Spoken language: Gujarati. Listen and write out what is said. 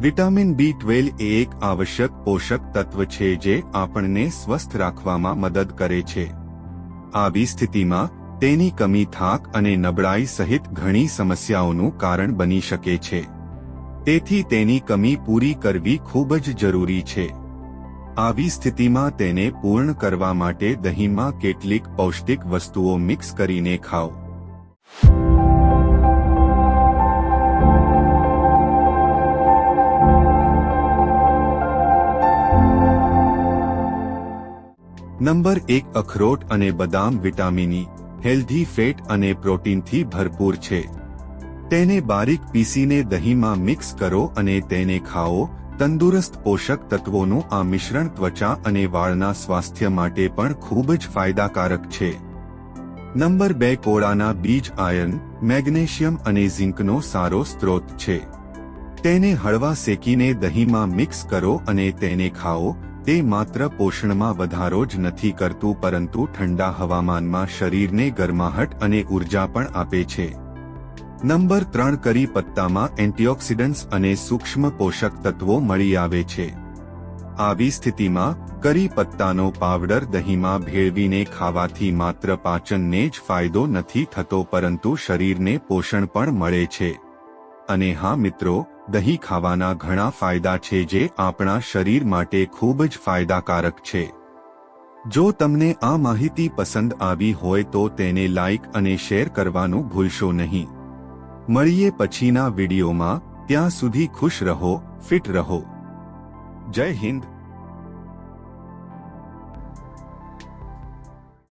વિટામિન બી ટ્વેલ્વ એ એક આવશ્યક પોષક તત્વ છે જે આપણને સ્વસ્થ રાખવામાં મદદ કરે છે. આવી સ્થિતિમાં, તેની કમી થાક અને નબળાઈ સહિત ઘણી સમસ્યાઓનું કારણ બની શકે છે. તેથી તેની કમી પૂરી કરવી ખૂબ જ જરૂરી છે. આવી સ્થિતિમાં તેને પૂર્ણ કરવા માટે દહીંમાં કેટલીક પૌષ્ટિક વસ્તુઓ મિક્સ કરીને ખાઓ. નંબર એક અખરોટ અને બદામ વિટામિની, હેલ્ધી ફેટ અને પ્રોટીનથી ભરપૂર છે. તેને બારીક પીસીને દહીંમાં મિક્સ કરો અને તેને ખાઓ. તંદુરસ્ત પોષક તત્વોનું આ મિશ્રણ ત્વચા અને વાળના સ્વાસ્થ્ય માટે પણ ખૂબ જ ફાયદાકારક છે. નંબર બે કોળાના બીજ આયર્ન, મેગ્નેશિયમ અને ઝિંકનો સારો સ્ત્રોત છે. તેને હળવા શેકીને દહીંમાં મિક્સ કરો અને તેને ખાઓ. તે માત્ર પોષણમાં વધારો જ નથી કરતું, પરંતુ ઠંડા હવામાનમાં શરીરને ગરમાહટ અને ઊર્જા પણ આપે છે. નંબર ત્રણ, કરી પત્તામાં એન્ટીઓક્સિડન્ટ્સ અને સૂક્ષ્મ પોષક તત્વો મળી આવે છે. આવી સ્થિતિમાં, કરી પત્તાનો પાવડર દહીંમાં ભેળવીને ખાવાથી માત્ર પાચનને જ ફાયદો નથી થતો, પરંતુ શરીરને પોષણ પણ મળે છે. અને હા મિત્રો દહીં ખાવાના ઘણા ફાયદા છે જે આપણા શરીર માટે ખૂબ જ ફાયદાકારક છે. જો તમને આ માહિતી પસંદ આવી હોય તો તેને લાઇક અને શેર કરવાનું ભૂલશો નહીં. મળીએ પછીના વિડીયોમાં, ત્યાં સુધી ખુશ રહો, ફિટ રહો. જય હિન્દ.